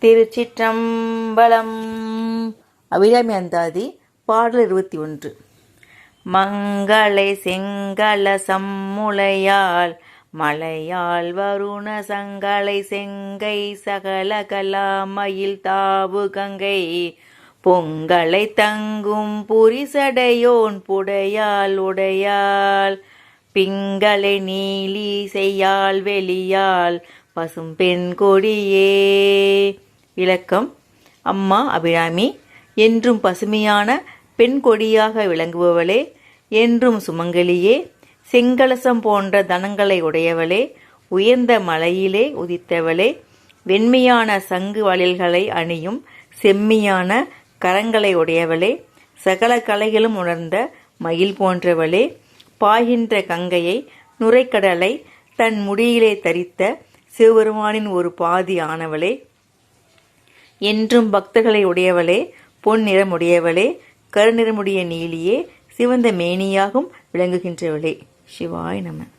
திருச்சிற்றம்பலம். அபிராமி அந்தாதி பாடல் இருபத்தி ஒன்று. மங்களை செங்கல சம்முளையால் மலையால் வருண சங்களை செங்கை சகல கலாமயில் தாவு கங்கை. பொங்கலை தங்கும் புரிசடையோன் புடையால் உடையால் பிங்களை நீலி செய்யால் வெளியால் பசும் பெண் கொடியே. விளக்கம். அம்மா அபிராமி என்றும் பசுமையான பெண் கொடியாக விளங்குபவளே என்றும் சுமங்கலியே செங்கலசம் போன்ற தனங்களை உடையவளே உயர்ந்த மலையிலே உதித்தவளே வெண்மையான சங்கு வளையல்களை அணியும் செம்மியான கரங்களை உடையவளே சகல கலைகளும் உணர்ந்த மயில் போன்றவளே பாய்கின்ற கங்கையை நுரைக்கடலை தன் முடியிலே தரித்த சிவபெருமானின் ஒரு பாதி ஆனவளே என்றும் பக்தர்களை உடையவளே பொன் நிறமுடையவளே கருநிறமுடைய நீலியே சிவந்த மேனியாகும் விளங்குகின்றவளே. சிவாய் நமன்